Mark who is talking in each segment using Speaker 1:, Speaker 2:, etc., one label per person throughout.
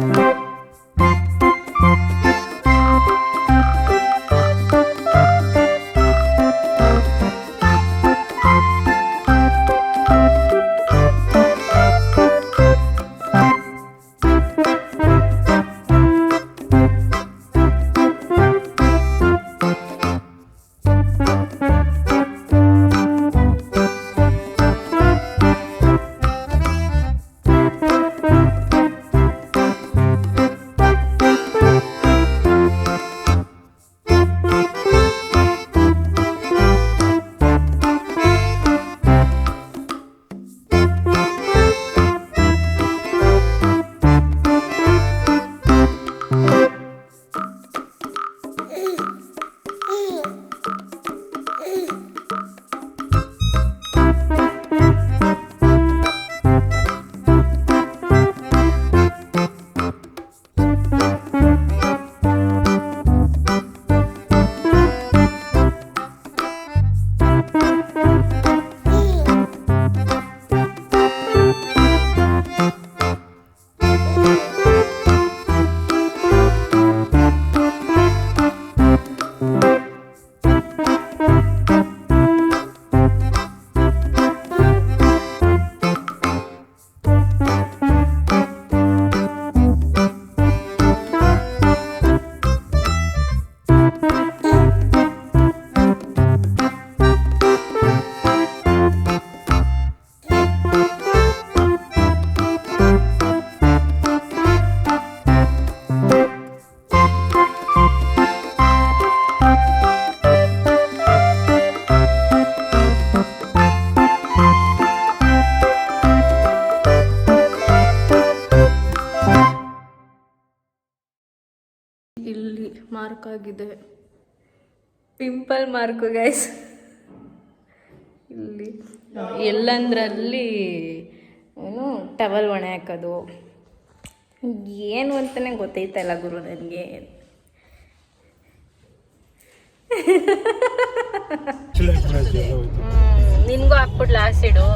Speaker 1: Thank you. Mark ಆಗಿದೆ pimple mark guys ಇಲ್ಲಿ ಎಲ್ಲಂದ್ರಲ್ಲಿ ಏನು ಟವಲ್ ಒಣೆ ಹಾಕೋದು. ಏನು ಅಂತಲೇ ಗೊತ್ತೈತಲ್ಲ ಗುರು ನನಗೆ. ನಿನಗೂ ಹಾಕ್ಬಿಡ್ಲ ಆಸಿಡು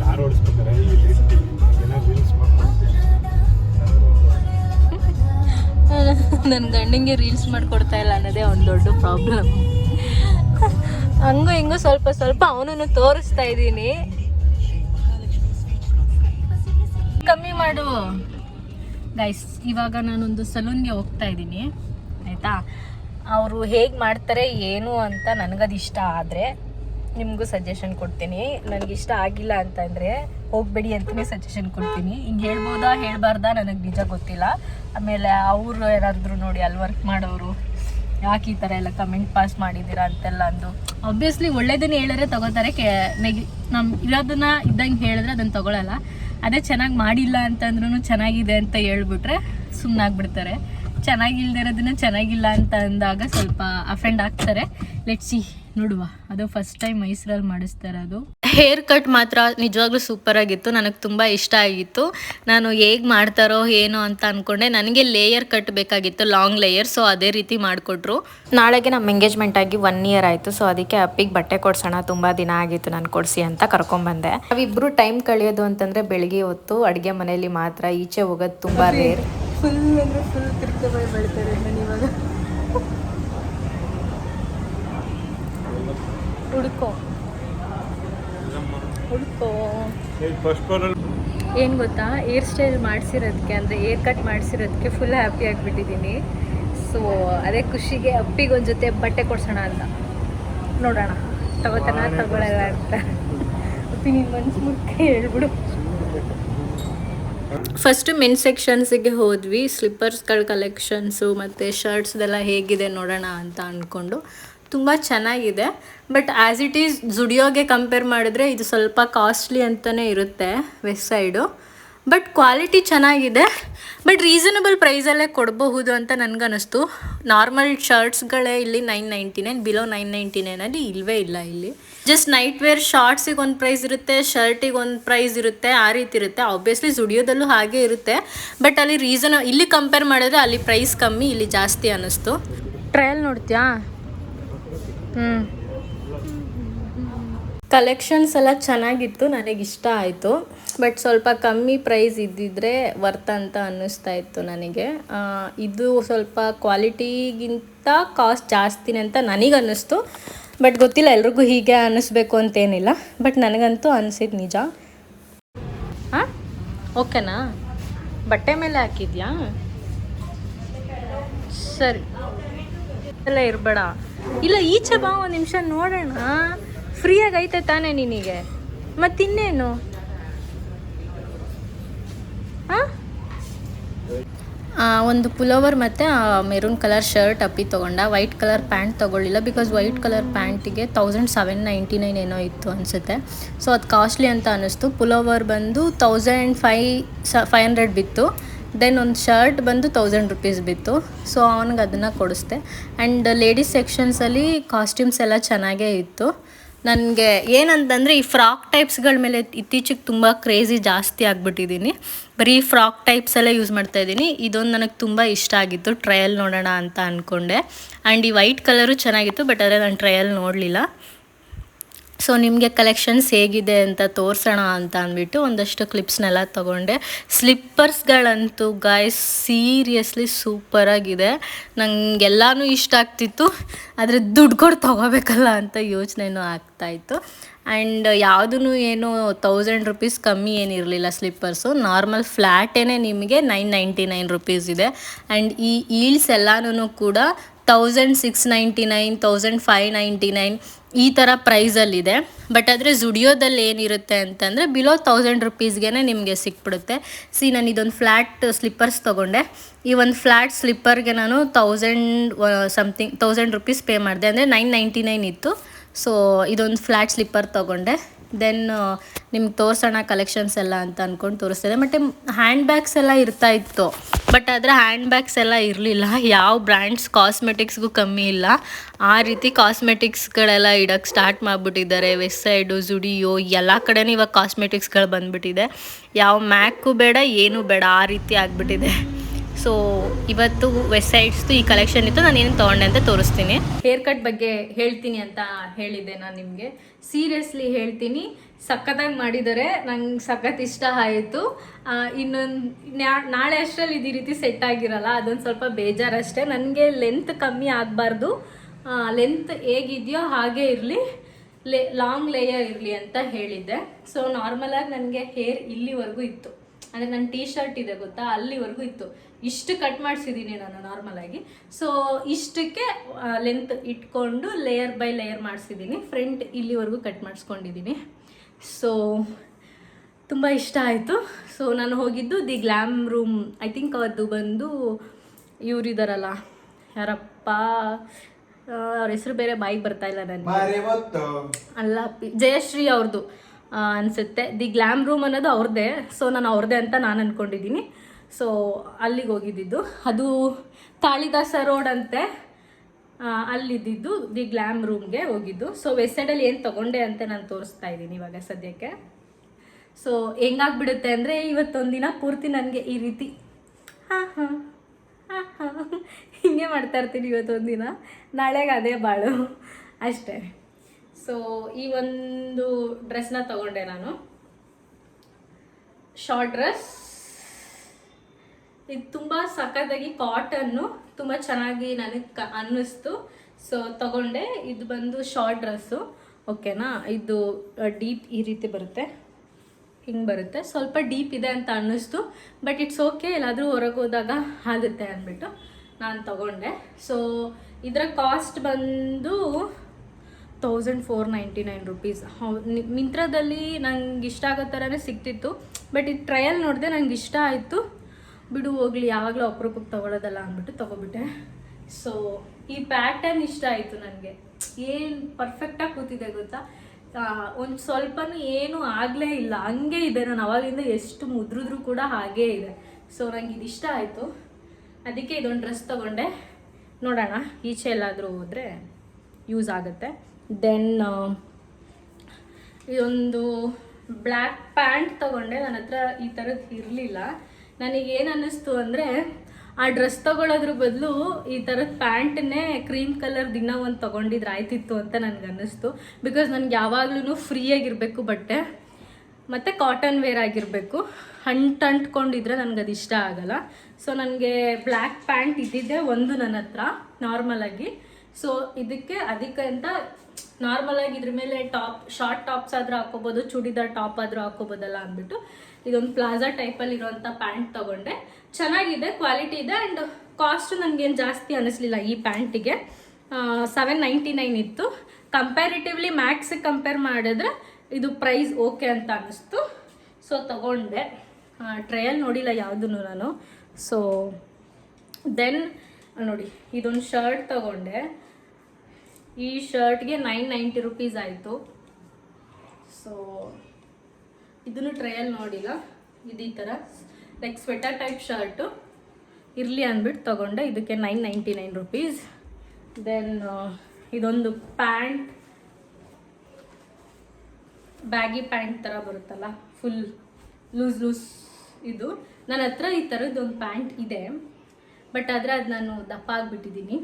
Speaker 2: ಕಾರ್ ಓಡಿಸ್ಬೇಕಾರೆ
Speaker 1: ನನ್ನ ಗಂಡಂಗೆ ರೀಲ್ಸ್ ಮಾಡಿಕೊಡ್ತಾ ಇಲ್ಲ ಅನ್ನೋದೇ ಒಂದು ದೊಡ್ಡ ಪ್ರಾಬ್ಲಮ್ ಹಂಗೂ ಹಿಂಗೂ ಸ್ವಲ್ಪ ಸ್ವಲ್ಪ ಅವನನ್ನು ತೋರಿಸ್ತಾ ಇದ್ದೀನಿ. ಕಮ್ಮಿ ಮಾಡು. ಗೈಸ್ ಇವಾಗ ನಾನೊಂದು ಸಲೂನ್ಗೆ ಹೋಗ್ತಾ ಇದ್ದೀನಿ. ಆಯಿತಾ? ಅವರು ಹೇಗೆ ಮಾಡ್ತಾರೆ, ಏನು ಅಂತ ನನಗದು ಇಷ್ಟ ಆದರೆ ನಿಮಗೂ ಸಜೆಷನ್ ಕೊಡ್ತೀನಿ. ನನಗೆ ಇಷ್ಟ ಆಗಿಲ್ಲ ಅಂತಂದರೆ ಹೋಗಬೇಡಿ ಅಂತಲೇ ಸಜೆಷನ್ ಕೊಡ್ತೀನಿ. ಹಿಂಗೆ ಹೇಳ್ಬೋದಾ, ಹೇಳ್ಬಾರ್ದಾ ನನಗೆ ನಿಜ ಗೊತ್ತಿಲ್ಲ. ಆಮೇಲೆ ಅವರು ಯಾರಾದರೂ ನೋಡಿ ಅಲ್ಲಿ ವರ್ಕ್ ಮಾಡೋರು, ಯಾಕೆ ಈ ಥರ ಎಲ್ಲ ಕಮೆಂಟ್ ಪಾಸ್ ಮಾಡಿದ್ದೀರಾ ಅಂತೆಲ್ಲ ಅಂದು. ಆಬ್ವಿಯಸ್ಲಿ ಒಳ್ಳೇದನ್ನ ಹೇಳಿದ್ರೆ ತಗೋತಾರೆ. ಕೆ, ನೆಗಿ ನಮ್ಮ ಇರೋದನ್ನ ಇದ್ದಂಗೆ ಹೇಳಿದ್ರೆ ಅದನ್ನು ತಗೊಳಲ್ಲ. ಅದೇ ಚೆನ್ನಾಗಿ ಮಾಡಿಲ್ಲ ಅಂತಂದ್ರೂ ಚೆನ್ನಾಗಿದೆ ಅಂತ ಹೇಳ್ಬಿಟ್ರೆ ಸುಮ್ಮನಾಗ್ಬಿಡ್ತಾರೆ ಚೆನ್ನಾಗಿಲ್ದೇ ಇರೋದನ್ನ ಚೆನ್ನಾಗಿಲ್ಲ ಅಂತ ಅಂದಾಗ ಸ್ವಲ್ಪ ಅಫೆಂಡ್ ಆಗ್ತಾರೆ. ಲೆಟ್ ಸಿ ನೋಡುವ. ಅದು ಫಸ್ಟ್ ಟೈಮ್ ಮೈಸೂರಲ್ಲಿ ಮಾಡಿಸ್ತಾರೆ ಅದು. ಹೇರ್ ಕಟ್ ಮಾತ್ರ ನಿಜವಾಗ್ಲೂ ಸೂಪರ್ ಆಗಿತ್ತು ನನಗೆ ತುಂಬ ಇಷ್ಟ ಆಗಿತ್ತು. ನಾನು ಹೇಗೆ ಮಾಡ್ತಾರೋ ಏನೋ ಅಂತ ಅಂದ್ಕೊಂಡೆ ನನಗೆ ಲೇಯರ್ ಕಟ್ ಬೇಕಾಗಿತ್ತು ಲಾಂಗ್ ಲೇಯರ್ ಸೊ ಅದೇ ರೀತಿ ಮಾಡಿಕೊಟ್ರು.
Speaker 3: ನಾಳೆಗೆ ನಮ್ಮ ಎಂಗೇಜ್ಮೆಂಟ್ ಆಗಿ ಒನ್ ಇಯರ್ ಆಯಿತು ಸೊ ಅದಕ್ಕೆ ಅಪ್ಪಿಗೆ ಬಟ್ಟೆ ಕೊಡ್ಸೋಣ ತುಂಬ ದಿನ ಆಗಿತ್ತು ನಾನು ಕೊಡಿಸಿ ಅಂತ ಕರ್ಕೊಂಡ್ಬಂದೆ ನಾವಿಬ್ಬರು ಟೈಮ್ ಕಳೆಯೋದು ಅಂತಂದರೆ ಬೆಳಿಗ್ಗೆ ಹೊತ್ತು ಅಡುಗೆ ಮನೆಯಲ್ಲಿ ಮಾತ್ರ ಈಚೆ ಹೋಗೋದು ತುಂಬ ರೇರ್
Speaker 1: ಫುಲ್ ಅಂದರೆ ಫುಲ್ ನಾನು ಇವಾಗ. ಹುಡ್ಕೋ. ಹುಡ್ಕೋ. ಏನು ಗೊತ್ತಾ? ಏರ್ ಸ್ಟೈಲ್ ಮಾಡಿಸಿರೋದಕ್ಕೆ ಅಂದರೆ ಏರ್ ಕಟ್ ಮಾಡಿಸಿರೋದಕ್ಕೆ ಫುಲ್ ಹ್ಯಾಪಿ ಆಗಿಬಿಟ್ಟಿದ್ದೀನಿ ಸೊ ಅದೇ ಖುಷಿಗೆ ಅಪ್ಪಿಗೆ ಒಂದು ಜೊತೆ ಬಟ್ಟೆ ಕೊಡ್ಸೋಣ ಅಂತ. ನೋಡೋಣ. ತಗೋತಾನ ತಗೊಳ್ಳಲ್ಲ ಅಂತ. ಅಪ್ಪಿ ನೀನು ಮನ್ಸು ಮುಖ ಹೇಳ್ಬಿಡು. ಫಸ್ಟ್ ಮೆನ್ ಸೆಕ್ಷನ್ಸಿಗೆ ಹೋದ್ವಿ. ಸ್ಲಿಪ್ಪರ್ಸ್ಗಳ ಕಲೆಕ್ಷನ್ಸು ಮತ್ತು ಶರ್ಟ್ಸ್ದೆಲ್ಲ ಹೇಗಿದೆ ನೋಡೋಣ ಅಂತ ಅಂದ್ಕೊಂಡು ತುಂಬ ಚೆನ್ನಾಗಿದೆ. ಬಟ್ ಆ್ಯಸ್ ಇಟ್ ಈಸ್ ಜುಡಿಯೋಗೆ ಕಂಪೇರ್ ಮಾಡಿದ್ರೆ ಇದು ಸ್ವಲ್ಪ ಕಾಸ್ಟ್ಲಿ ಅಂತಲೇ ಇರುತ್ತೆ ವೆಸ್ಟ್ ಸೈಡು ಬಟ್ ಕ್ವಾಲಿಟಿ ಚೆನ್ನಾಗಿದೆ. ಬಟ್ ರೀಸನಬಲ್ ಪ್ರೈಸಲ್ಲೇ ಕೊಡಬಹುದು ಅಂತ ನನಗನ್ನಿಸ್ತು. ನಾರ್ಮಲ್ ಶರ್ಟ್ಸ್ಗಳೇ ಇಲ್ಲಿ nine ninety nine below nine ninety ನೈನಲ್ಲಿ ಇಲ್ಲವೇ ಇಲ್ಲ ಇಲ್ಲಿ. ಜಸ್ಟ್ ನೈಟ್ ವೇರ್ ಶಾರ್ಟ್ಸಿಗೆ ಒಂದು ಪ್ರೈಸ್ ಇರುತ್ತೆ ಶರ್ಟಿಗೆ ಒಂದು ಪ್ರೈಸ್ ಇರುತ್ತೆ ಆ ರೀತಿ ಇರುತ್ತೆ. ಆಬ್ವಿಯಸ್ಲಿ ಜುಡಿಯೋದಲ್ಲೂ ಹಾಗೆ ಇರುತ್ತೆ. ಬಟ್ ಅಲ್ಲಿ ರೀಸನ್ ಇಲ್ಲಿ ಕಂಪೇರ್ ಮಾಡಿದ್ರೆ ಅಲ್ಲಿ ಪ್ರೈಸ್ ಕಮ್ಮಿ ಇಲ್ಲಿ ಜಾಸ್ತಿ ಅನ್ನಿಸ್ತು. ಟ್ರಯಲ್ ನೋಡ್ತೀಯಾ? ಹ್ಞೂ ಕಲೆಕ್ಷನ್ಸ್ ಎಲ್ಲ ಚೆನ್ನಾಗಿತ್ತು ನನಗೆ ಇಷ್ಟ ಆಯಿತು. ಬಟ್ ಸ್ವಲ್ಪ ಕಮ್ಮಿ ಪ್ರೈಸ್ ಇದ್ದಿದ್ರೆ ವರ್ತ್ ಅಂತ ಅನ್ನಿಸ್ತಾ ಇತ್ತು ನನಗೆ. ಇದು ಸ್ವಲ್ಪ ಕ್ವಾಲಿಟಿಗಿಂತ ಕಾಸ್ಟ್ ಜಾಸ್ತಿನೇ ಅಂತ ನನಗೆ ಅನ್ನಿಸ್ತು. ಬಟ್ ಗೊತ್ತಿಲ್ಲ, ಎಲ್ರಿಗೂ ಹೀಗೆ ಅನ್ನಿಸ್ಬೇಕು ಅಂತೇನಿಲ್ಲ. ಬಟ್ ನನಗಂತೂ ಅನಿಸಿದ್ದು ನಿಜ. ಹಾಂ? ಓಕೆನಾ? ಬಟ್ಟೆ ಮೇಲೆ ಹಾಕಿದ್ಯಾ? ಸರಿ. ಎಲ್ಲ ಇರಬೇಡ. ಇಲ್ಲ, ಈಚೆ ಬಾ ಒಂದು ನಿಮಿಷ ನೋಡೋಣ. ಫ್ರೀಯಾಗಿ ಐತೆ ತಾನೇ ನಿನಗೆ. ಮತ್ತಿನ್ನೇನು? ಒಂದು ಪುಲೋವರ್ ಮತ್ತು ಮೆರೂನ್ ಕಲರ್ ಶರ್ಟ್ ಅಪ್ಪಿ ತೊಗೊಂಡ ವೈಟ್ ಕಲರ್ ಪ್ಯಾಂಟ್ ತೊಗೊಳ್ಳಿಲ್ಲ ಬಿಕಾಸ್ ವೈಟ್ ಕಲರ್ ಪ್ಯಾಂಟಿಗೆ ತೌಸಂಡ್ ಸೆವೆನ್ ನೈಂಟಿ ನೈನ್ ಏನೋ ಇತ್ತು ಅನಿಸುತ್ತೆ. ಸೊ ಅದು ಕಾಸ್ಟ್ಲಿ ಅಂತ ಅನ್ನಿಸ್ತು. ಪುಲೋವರ್ ಬಂದು ತೌಸಂಡ್ ಫೈ ಸ ಫೈವ್ ಹಂಡ್ರೆಡ್ ಬಿತ್ತು. ದೆನ್ ಒಂದು ಶರ್ಟ್ ಬಂದು ತೌಸಂಡ್ ರುಪೀಸ್ ಬಿತ್ತು. ಸೊ ಅವನಿಗೆ ಅದನ್ನು ಕೊಡಿಸ್ದೆ. ಆ್ಯಂಡ್ ಲೇಡೀಸ್ ಸೆಕ್ಷನ್ಸಲ್ಲಿ ಕಾಸ್ಟ್ಯೂಮ್ಸ್ ಎಲ್ಲ ಚೆನ್ನಾಗೇ ಇತ್ತು. ನನಗೆ ಏನಂತಂದರೆ ಈ ಫ್ರಾಕ್ ಟೈಪ್ಸ್ಗಳ ಮೇಲೆ ಇತ್ತೀಚೆಗೆ ತುಂಬ ಕ್ರೇಜಿ ಜಾಸ್ತಿ ಆಗಿಬಿಟ್ಟಿದ್ದೀನಿ ಬರೀ ಫ್ರಾಕ್ ಟೈಪ್ಸ್ ಎಲ್ಲ ಯೂಸ್ ಮಾಡ್ತಾ ಇದ್ದೀನಿ. ಇದೊಂದು ನನಗೆ ತುಂಬ ಇಷ್ಟ ಆಗಿತ್ತು. ಟ್ರಯಲ್ ನೋಡೋಣ ಅಂತ ಅಂದ್ಕೊಂಡೆ ಆ್ಯಂಡ್ ಈ ವೈಟ್ ಕಲರು ಚೆನ್ನಾಗಿತ್ತು, ಬಟ್ ಆದರೆ ನಾನು ಟ್ರಯಲ್ ನೋಡಲಿಲ್ಲ. ಸೊ ನಿಮಗೆ ಕಲೆಕ್ಷನ್ಸ್ ಹೇಗಿದೆ ಅಂತ ತೋರಿಸೋಣ ಅಂತ ಅಂದ್ಬಿಟ್ಟು ಒಂದಷ್ಟು ಕ್ಲಿಪ್ಸ್ನೆಲ್ಲ ತೊಗೊಂಡೆ. ಸ್ಲಿಪ್ಪರ್ಸ್ಗಳಂತೂ ಗಾಯ್ಸ್ ಸೀರಿಯಸ್ಲಿ ಸೂಪರಾಗಿದೆ ನನಗೆಲ್ಲನೂ ಇಷ್ಟ ಆಗ್ತಿತ್ತು. ಆದರೆ ದುಡ್ಡು ಕೊಟ್ಟು ತೊಗೋಬೇಕಲ್ಲ ಅಂತ ಯೋಚನೆನೂ ಆಗ್ತಾಯಿತ್ತು ಆ್ಯಂಡ್ ಯಾವುದೂ ಏನು ತೌಸಂಡ್ ರುಪೀಸ್ ಕಮ್ಮಿ ಏನಿರಲಿಲ್ಲ ಸ್ಲಿಪ್ಪರ್ಸು ನಾರ್ಮಲ್ ಫ್ಲ್ಯಾಟೇ ನಿಮಗೆ ನೈನ್ ನೈಂಟಿ ನೈನ್ ರುಪೀಸ್ ಇದೆ. ಆ್ಯಂಡ್ ಈ ಈಲ್ಸ್ ಎಲ್ಲಾನು ಕೂಡ thousand six ninety nine thousand five ninety nine ಈ ಥರ ಪ್ರೈಸಲ್ಲಿದೆ ಬಟ್ ಆದರೆ ಜುಡಿಯೋದಲ್ಲಿ ಏನಿರುತ್ತೆ ಅಂತಂದರೆ ಬಿಲೋ ತೌಸಂಡ್ ರುಪೀಸ್ಗೆ ನಿಮಗೆ ಸಿಕ್ಬಿಡುತ್ತೆ. ಸಿ ನಾನು ಇದೊಂದು ಫ್ಲ್ಯಾಟ್ ಸ್ಲಿಪ್ಪರ್ಸ್ ತೊಗೊಂಡೆ. ಈ ಒಂದು ಫ್ಲ್ಯಾಟ್ ಸ್ಲಿಪ್ಪರ್ಗೆ ನಾನು thousand something thousand rupees pay ಮಾಡಿದೆ. ಅಂದರೆ ನೈನ್ ನೈಂಟಿ ನೈನ್ ಇತ್ತು. ಸೊ ಇದೊಂದು ಫ್ಲ್ಯಾಟ್ ಸ್ಲಿಪ್ಪರ್ ತೊಗೊಂಡೆ. ದೆನ್ ನಿಮ್ಗೆ ತೋರಿಸೋಣ ಕಲೆಕ್ಷನ್ಸ್ ಎಲ್ಲ ಅಂತ ಅಂದ್ಕೊಂಡು ತೋರಿಸ್ತಿದೆ ಮತ್ತು ಹ್ಯಾಂಡ್ ಬ್ಯಾಗ್ಸ್ ಎಲ್ಲ ಇರ್ತಾ ಇತ್ತು. ಬಟ್ ಆದರೆ ಹ್ಯಾಂಡ್ ಬ್ಯಾಗ್ಸ್ ಎಲ್ಲ ಇರಲಿಲ್ಲ. ಯಾವ ಬ್ರ್ಯಾಂಡ್ಸ್ ಕಾಸ್ಮೆಟಿಕ್ಸ್ಗೂ ಕಮ್ಮಿ ಇಲ್ಲ. ಆ ರೀತಿ ಕಾಸ್ಮೆಟಿಕ್ಸ್ಗಳೆಲ್ಲ ಇಡೋಕ್ಕೆ ಸ್ಟಾರ್ಟ್ ಮಾಡಿಬಿಟ್ಟಿದ್ದಾರೆ. ವೆಸ್ ಸೈಡು ಜುಡಿಯೋ ಎಲ್ಲ ಕಡೆನೂ ಇವಾಗ ಕಾಸ್ಮೆಟಿಕ್ಸ್ಗಳು ಬಂದುಬಿಟ್ಟಿದೆ. ಯಾವ ಮ್ಯಾಕು ಬೇಡ, ಏನೂ ಬೇಡ, ಆ ರೀತಿ ಆಗಿಬಿಟ್ಟಿದೆ. ಸೊ ಇವತ್ತು ವೆಸ್ಟ್ ಸೈಡ್ಸ್ದು ಈ ಕಲೆಕ್ಷನ್ ಇತ್ತು. ನಾನು ಏನು ತೊಗೊಂಡೆ ಅಂತ ತೋರಿಸ್ತೀನಿ. ಹೇರ್ ಕಟ್ ಬಗ್ಗೆ ಹೇಳ್ತೀನಿ ಅಂತ ಹೇಳಿದ್ದೆ ನಾನು ನಿಮಗೆ. ಸೀರಿಯಸ್ಲಿ ಹೇಳ್ತೀನಿ. ಸಖತ್ತಾಗಿ ಮಾಡಿದರೆ. ನಂಗೆ ಸಖತ್ ಇಷ್ಟ ಆಯಿತು. ಇನ್ನೊಂದು ನಾಳೆ ಅಷ್ಟರಲ್ಲಿ ಇದೇ ರೀತಿ ಸೆಟ್ ಆಗಿರಲ್ಲ, ಅದೊಂದು ಸ್ವಲ್ಪ ಬೇಜಾರಷ್ಟೇ. ನನಗೆ ಲೆಂತ್ ಕಮ್ಮಿ ಆಗಬಾರ್ದು. ಲೆಂತ್ ಹೇಗಿದೆಯೋ ಹಾಗೇ ಇರಲಿ. ಲೇ ಲಾಂಗ್ ಲೇಯರ್ ಇರಲಿ ಅಂತ ಹೇಳಿದ್ದೆ. ಸೊ ನಾರ್ಮಲಾಗಿ ನನಗೆ ಹೇರ್ ಇಲ್ಲಿವರೆಗೂ ಇತ್ತು. ಅಂದರೆ ನನ್ನ ಟೀ ಶರ್ಟ್ ಇದೆ ಗೊತ್ತಾ? ಅಲ್ಲಿವರೆಗೂ ಇತ್ತು. ಇಷ್ಟು ಕಟ್ ಮಾಡಿಸಿದ್ದೀನಿ ನಾನು ನಾರ್ಮಲಾಗಿ ಸೊ ಇಷ್ಟಕ್ಕೆ ಲೆಂತ್ ಇಟ್ಕೊಂಡು ಲೇಯರ್ ಬೈ ಲೇಯರ್ ಮಾಡಿಸಿದ್ದೀನಿ ಫ್ರಂಟ್ ಇಲ್ಲಿವರೆಗೂ ಕಟ್ ಮಾಡಿಸ್ಕೊಂಡಿದ್ದೀನಿ ಸೊ ತುಂಬ ಇಷ್ಟ ಆಯಿತು. ಸೊ ನಾನು ಹೋಗಿದ್ದು the glam room I think ಅವತ್ತು ಬಂದು ಇವರಿದಾರಲ್ಲ ಯಾರಪ್ಪ ಅವ್ರ ಹೆಸರು ಬೇರೆ ಬಾಯಿಗೆ ಬರ್ತಾ ಇಲ್ಲ ನನಗೆ ಅಲ್ಲ ಜಯಶ್ರೀ ಅವ್ರದ್ದು ಅನಿಸುತ್ತೆ. ದಿ ಗ್ಲ್ಯಾಮ್ ರೂಮ್ ಅನ್ನೋದು ಅವ್ರದ್ದೇ ಸೊ ನಾನು ಅವ್ರದ್ದೇ ಅಂತ ನಾನು ಅಂದ್ಕೊಂಡಿದ್ದೀನಿ ಸೊ ಅಲ್ಲಿಗೆ ಹೋಗಿದ್ದಿದ್ದು. ಅದು ಕಾಳಿದಾಸ ರೋಡ್ ಅಂತೆ. ಅಲ್ಲಿದ್ದಿದ್ದು ದಿ ಗ್ಲ್ಯಾಮ್ ರೂಮ್ಗೆ ಹೋಗಿದ್ದು. ಸೊ ವೆಸ್ಟ್ ಸೈಡಲ್ಲಿ ಏನು ತೊಗೊಂಡೆ ಅಂತ ನಾನು ತೋರಿಸ್ತಾ ಇದ್ದೀನಿ ಇವಾಗ ಸದ್ಯಕ್ಕೆ. ಸೊ ಹೆಂಗಾಗ್ಬಿಡುತ್ತೆ ಅಂದರೆ ಇವತ್ತೊಂದಿನ ಪೂರ್ತಿ ನನಗೆ ಈ ರೀತಿ, ಹಾಂ ಹಾಂ ಹಾಂ ಹಾಂ ಇರ್ತೀನಿ ದಿನ. ನಾಳೆಗೆ ಅದೇ ಬಾಳು. ಅಷ್ಟೇ. ಸೊ ಈ ಒಂದು ಡ್ರೆಸ್ನ ತಗೊಂಡೆ ನಾನು. ಶಾರ್ಟ್ ಡ್ರೆಸ್ ಇದು ತುಂಬ ಸಖತ್ತಾಗಿ ಕಾಟನ್ನು ತುಂಬ ಚೆನ್ನಾಗಿ ನನಗೆ ಕ ಅನ್ನಿಸ್ತು. ಸೊ ತಗೊಂಡೆ. ಇದು ಬಂದು ಶಾರ್ಟ್ ಡ್ರೆಸ್ಸು ಓಕೆನಾ ಇದು ಡೀಪ್ ಈ ರೀತಿ ಬರುತ್ತೆ. ಹಿಂಗೆ ಬರುತ್ತೆ. ಸ್ವಲ್ಪ ಡೀಪ್ ಇದೆ ಅಂತ ಅನ್ನಿಸ್ತು. ಬಟ್ ಇಟ್ಸ್ ಓಕೆ ಎಲ್ಲಾದರೂ ಹೊರಗೆ ಹೋದಾಗ ಆಗುತ್ತೆ ಅಂದ್ಬಿಟ್ಟು ನಾನು ತಗೊಂಡೆ. ಸೊ ಇದರ ಕಾಸ್ಟ್ ಬಂದು thousand four ninety nine rupees ಮಿಂತ್ರದಲ್ಲಿ ನಂಗೆ ಇಷ್ಟ ಆಗೋ ಥರನೇ ಸಿಕ್ತಿತ್ತು. ಬಟ್ ಇದು ಟ್ರಯಲ್ ನೋಡಿದೆ ನಂಗೆ ಇಷ್ಟ ಆಯಿತು. ಬಿಡು ಹೋಗ್ಲಿ, ಯಾವಾಗಲೂ ಅಪರೂಪಕ್ಕೆ ತೊಗೊಳೋದಲ್ಲ ಅಂದ್ಬಿಟ್ಟು ತೊಗೊಬಿಟ್ಟೆ ಸೊ ಈ ಪ್ಯಾಟರ್ನ್ ಇಷ್ಟ ಆಯಿತು ನನಗೆ. ಏನು ಪರ್ಫೆಕ್ಟಾಗಿ ಕೂತಿದೆ ಗೊತ್ತಾ? ಒಂದು ಸ್ವಲ್ಪನೂ ಏನೂ ಆಗಲೇ ಇಲ್ಲ. ಹಂಗೆ ಇದೆ ನಾನು. ಅವಾಗಿಂದ ಎಷ್ಟು ಮುದ್ರಿದ್ರು ಕೂಡ ಹಾಗೇ ಇದೆ. ಸೊ ನಂಗೆ ಇದು ಇಷ್ಟ ಆಯಿತು. ಅದಕ್ಕೆ ಇದೊಂದು ಡ್ರೆಸ್ ತೊಗೊಂಡೆ. ನೋಡೋಣ, ಈಚೆ ಎಲ್ಲಾದರೂ ಹೋದರೆ ಯೂಸ್ ಆಗುತ್ತೆ. ದೆನ್ ಇದೊಂದು ಬ್ಲ್ಯಾಕ್ ಪ್ಯಾಂಟ್ ತೊಗೊಂಡೆ. ನನ್ನ ಹತ್ರ ಈ ಥರದ್ದು ಇರಲಿಲ್ಲ. ನನಗೇನು ಅನ್ನಿಸ್ತು ಅಂದರೆ, ಆ ಡ್ರೆಸ್ ತೊಗೊಳೋದ್ರ ಬದಲು ಈ ಥರದ ಪ್ಯಾಂಟನ್ನೇ ಕ್ರೀಮ್ ಕಲರ್ ದಿನ ಒಂದು ತೊಗೊಂಡಿದ್ರೆ ಆಯ್ತಿತ್ತು ಅಂತ ನನಗೆ ಅನ್ನಿಸ್ತು. ಬಿಕಾಸ್ ನನಗೆ ಯಾವಾಗ್ಲೂ ಫ್ರೀಯಾಗಿರಬೇಕು ಬಟ್ಟೆ, ಮತ್ತು ಕಾಟನ್ ವೇರ್ ಆಗಿರಬೇಕು. ಹಂಟ್ ಅಂಟ್ಕೊಂಡಿದ್ರೆ ಅದು ಇಷ್ಟ ಆಗಲ್ಲ. ಸೊ ನನಗೆ ಬ್ಲ್ಯಾಕ್ ಪ್ಯಾಂಟ್ ಇದ್ದಿದ್ದೆ ಒಂದು ನನ್ನ ಹತ್ರ ನಾರ್ಮಲಾಗಿ ಸೊ ಇದಕ್ಕೆ ಅದಕ್ಕೆ ಅಂತ ನಾರ್ಮಲಾಗಿ ಇದ್ರ ಮೇಲೆ ಟಾಪ್ ಶಾರ್ಟ್ ಟಾಪ್ಸ್ ಆದರೂ ಹಾಕೋಬೋದು ಚೂಡಿದಾರ್ ಟಾಪ್ ಆದರೂ ಹಾಕೋಬೋದಲ್ಲ ಅಂದ್ಬಿಟ್ಟು ಇದೊಂದು ಪ್ಲಾಜಾ ಟೈಪಲ್ಲಿ ಇರುವಂಥ ಪ್ಯಾಂಟ್ ತೊಗೊಂಡೆ. ಚೆನ್ನಾಗಿದೆ ಕ್ವಾಲಿಟಿ ಇದೆ ಆ್ಯಂಡ್ ಕಾಸ್ಟ್ ನನಗೇನು ಜಾಸ್ತಿ ಅನಿಸ್ಲಿಲ್ಲ ಈ ಪ್ಯಾಂಟಿಗೆ ಸೆವೆನ್ ನೈಂಟಿ ನೈನ್ ಇತ್ತು. ಕಂಪ್ಯಾರಿಟಿವ್ಲಿ ಮ್ಯಾಕ್ಸಿಗೆ ಕಂಪೇರ್ ಮಾಡಿದ್ರೆ ಇದು ಪ್ರೈಸ್ ಓಕೆ ಅಂತ ಅನ್ನಿಸ್ತು ಸೊ ತಗೊಂಡೆ. ಟ್ರಯಲ್ ನೋಡಿಲ್ಲ ಯಾವುದೂ ನಾನು. ಸೊ ದೆನ್ ನೋಡಿ, ಇದೊಂದು ಶರ್ಟ್ ತಗೊಂಡೆ. ಈ ಶರ್ಟ್ಗೆ ನೈನ್ ನೈಂಟಿ ರುಪೀಸ್ ಆಯಿತು. ಸೊ ಇದನ್ನು ಟ್ರಯಲ್ ನೋಡಿಲ್ಲ. ಇದು ಈ ಥರ ಲೈಕ್ ಸ್ವೆಟರ್ ಟೈಪ್ ಶರ್ಟು ಇರಲಿ ಅಂದ್ಬಿಟ್ಟು ತೊಗೊಂಡೆ. ಇದಕ್ಕೆ nine ninety nine rupees then ಇದೊಂದು ಪ್ಯಾಂಟ್. ಬ್ಯಾಗಿ ಪ್ಯಾಂಟ್ ಥರ ಬರುತ್ತಲ್ಲ. ಫುಲ್ ಲೂಸ್ ಲೂಸ್ ಇದು. ನನ್ನ ಹತ್ರ ಈ ಥರದ್ದೊಂದು ಪ್ಯಾಂಟ್ ಇದೆ. ಬಟ್ ಆದರೆ ಅದು ನಾನು ದಪ್ಪ ಆಗಿಬಿಟ್ಟಿದ್ದೀನಿ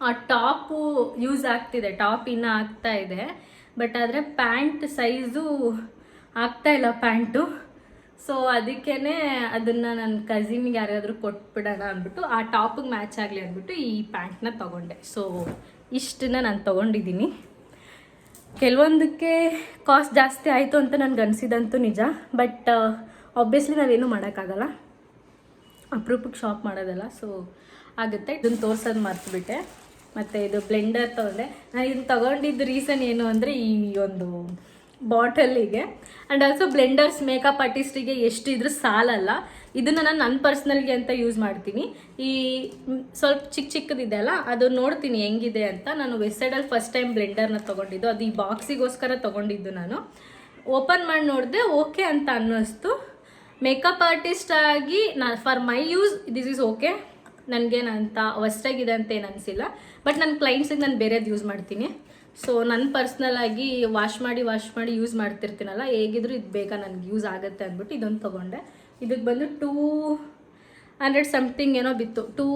Speaker 1: ಆ ಟಾಪು ಯೂಸ್ ಆಗ್ತಿದೆ, ಟಾಪ್ ಇನ್ನೂ ಆಗ್ತಾ ಇದೆ. ಬಟ್ ಆದರೆ ಪ್ಯಾಂಟ್ ಸೈಜು ಆಗ್ತಾ ಇಲ್ಲ ಪ್ಯಾಂಟು. ಸೊ ಅದಕ್ಕೇ ಅದನ್ನು ನನ್ನ ಕಸಿನ್ಗೆ ಯಾರಾದರೂ ಕೊಟ್ಬಿಡೋಣ ಅಂದ್ಬಿಟ್ಟು ಆ ಟಾಪಿಗೆ ಮ್ಯಾಚ್ ಆಗಲಿ ಅಂದ್ಬಿಟ್ಟು ಈ ಪ್ಯಾಂಟ್ನ ತೊಗೊಂಡೆ. ಸೊ ಇಷ್ಟನ್ನ ನಾನು ತೊಗೊಂಡಿದ್ದೀನಿ ಕೆಲವೊಂದಕ್ಕೆ ಕಾಸ್ಟ್ ಜಾಸ್ತಿ ಆಯಿತು ಅಂತ ನನಗೆ ಅನಿಸಿದಂತೂ ನಿಜ ಬಟ್ ಆಬ್ವಿಯಸ್ಲಿ ನಾವೇನು ಮಾಡೋಕ್ಕಾಗಲ್ಲ. ಅಪರೂಪಕ್ಕೆ ಶಾಪ್ ಮಾಡೋದಲ್ಲ ಸೊ ಆಗುತ್ತೆ. ಇದನ್ನು ತೋರ್ಸೋದು ಮರ್ತುಬಿಟ್ಟೆ. ಮತ್ತು ಇದು ಬ್ಲೆಂಡರ್ ತೊಗೊಂಡೆ. ನಾನು ಇದನ್ನು ತೊಗೊಂಡಿದ್ದು ರೀಸನ್ ಏನು ಅಂದರೆ ಈ ಒಂದು ಬಾಟಲಿಗೆ ಆ್ಯಂಡ್ ಆಲ್ಸೋ ಬ್ಲೆಂಡರ್ಸ್ ಮೇಕಪ್ ಆರ್ಟಿಸ್ಟಿಗೆ ಎಷ್ಟು ಇದ್ರೂ ಸಾಲಲ್ಲ. ಇದನ್ನು ನಾನು ನನ್ನ ಪರ್ಸ್ನಲ್ಗೆ ಅಂತ ಯೂಸ್ ಮಾಡ್ತೀನಿ. ಈ ಸ್ವಲ್ಪ ಚಿಕ್ಕ ಚಿಕ್ಕದಿದೆ ಅಲ್ಲ, ಅದು ನೋಡ್ತೀನಿ ಹೆಂಗಿದೆ ಅಂತ. ನಾನು ವೆಸ್ಸೈಡಲ್ಲಿ ಫಸ್ಟ್ ಟೈಮ್ ಬ್ಲೆಂಡರ್ನ ತೊಗೊಂಡಿದ್ದು. ಅದು ಈ ಬಾಕ್ಸಿಗೋಸ್ಕರ ತೊಗೊಂಡಿದ್ದು ನಾನು. ಓಪನ್ ಮಾಡಿ ನೋಡಿದೆ ಓಕೆ ಅಂತ ಅನ್ನಿಸ್ತು. ಮೇಕಪ್ ಆರ್ಟಿಸ್ಟ್ ಆಗಿ ನಾನು for my use this is okay ನನಗೇನಂತ ಹೊಸ್ಟಾಗಿದೆ ಅಂತ ಏನು ಅನಿಸಿಲ್ಲ. ಬಟ್ ನನ್ನ ಕ್ಲೈಂಟ್ಸಿಗೆ ನಾನು ಬೇರೆದು ಯೂಸ್ ಮಾಡ್ತೀನಿ. ಸೊ ನನ್ನ ಪರ್ಸ್ನಲ್ ಆಗಿ ವಾಶ್ ಮಾಡಿ ವಾಶ್ ಮಾಡಿ ಯೂಸ್ ಮಾಡ್ತಿರ್ತೀನಲ್ಲ, ಹೇಗಿದ್ರು ಇದು ಬೇಗ ನನಗೆ ಯೂಸ್ ಆಗುತ್ತೆ ಅಂದ್ಬಿಟ್ಟು ಇದೊಂದು ತೊಗೊಂಡೆ. ಇದಕ್ಕೆ ಬಂದು ಟೂ ಹಂಡ್ರೆಡ್ ಸಮಥಿಂಗ್ ಏನೋ ಬಿತ್ತು. ಟೂ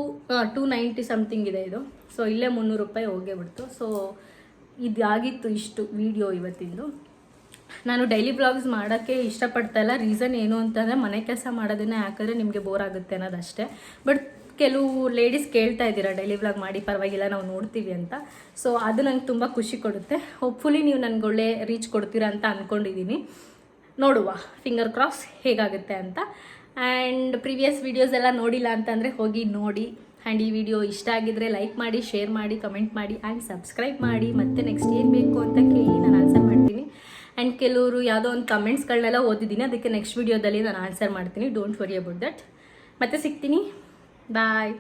Speaker 1: ಟೂ ನೈಂಟಿ ಸಮಥಿಂಗ್ ಇದೆ ಇದು. ಸೊ ಇಲ್ಲೇ ಮುನ್ನೂರು ರೂಪಾಯಿ ಹೋಗೇ ಬಿಡ್ತು. ಸೊ ಇದಾಗಿತ್ತು ಇಷ್ಟು ವಿಡಿಯೋ ಇವತ್ತಿಂದು. ನಾನು ಡೈಲಿ ಬ್ಲಾಗ್ಸ್ ಮಾಡೋಕ್ಕೆ ಇಷ್ಟಪಡ್ತಾ ಇಲ್ಲ ರೀಸನ್ ಏನು ಅಂತಂದರೆ ಮನೆ ಕೆಲಸ ಮಾಡೋದನ್ನೇ ಹಾಕಿದ್ರೆ ನಿಮಗೆ ಬೋರ್ ಆಗುತ್ತೆ ಅನ್ನೋದಷ್ಟೇ. ಬಟ್ ಕೆಲವು ಲೇಡೀಸ್ ಕೇಳ್ತಾ ಇದ್ದೀರಾ ಡೈಲಿ ಬ್ಲಾಗ್ ಮಾಡಿ, ಪರವಾಗಿಲ್ಲ, ನಾವು ನೋಡ್ತೀವಿ ಅಂತ. ಸೊ ಅದು ನಂಗೆ ತುಂಬ ಖುಷಿ ಕೊಡುತ್ತೆ. ಹೋಪ್ಫುಲಿ ನೀವು ನನಗೆ ಒಳ್ಳೆ ರೀಚ್ ಕೊಡ್ತೀರಾ ಅಂತ ಅಂದ್ಕೊಂಡಿದ್ದೀನಿ ನೋಡುವ. ಫಿಂಗರ್ ಕ್ರಾಸ್ ಹೇಗಾಗುತ್ತೆ ಅಂತ. ಆ್ಯಂಡ್ ಪ್ರೀವಿಯಸ್ ವೀಡಿಯೋಸ್ ಎಲ್ಲ ನೋಡಿಲ್ಲ ಅಂತಂದರೆ ಹೋಗಿ ನೋಡಿ. ಆ್ಯಂಡ್ ಈ ವಿಡಿಯೋ ಇಷ್ಟ ಆಗಿದ್ರೆ ಲೈಕ್ ಮಾಡಿ ಶೇರ್ ಮಾಡಿ ಕಮೆಂಟ್ ಮಾಡಿ ಆ್ಯಂಡ್ ಸಬ್ಸ್ಕ್ರೈಬ್ ಮಾಡಿ. ಮತ್ತೆ ನೆಕ್ಸ್ಟ್ ಏನು ಬೇಕು ಅಂತ ಕೇಳಿ ನಾನು ಆ್ಯಂಡ್ ಕೆಲವರು ಯಾವುದೋ ಒಂದು ಕಮೆಂಟ್ಸ್ಗಳನ್ನೆಲ್ಲ ಓದಿದ್ದೀನಿ. ಅದಕ್ಕೆ ನೆಕ್ಸ್ಟ್ ವೀಡಿಯೋದಲ್ಲಿ ನಾನು ಆನ್ಸರ್ ಮಾಡ್ತೀನಿ. ಡೋಂಟ್ ವರಿ ಅಬೌಟ್ ದಟ್ ಮತ್ತೆ ಸಿಗ್ತೀನಿ. ಬಾಯ್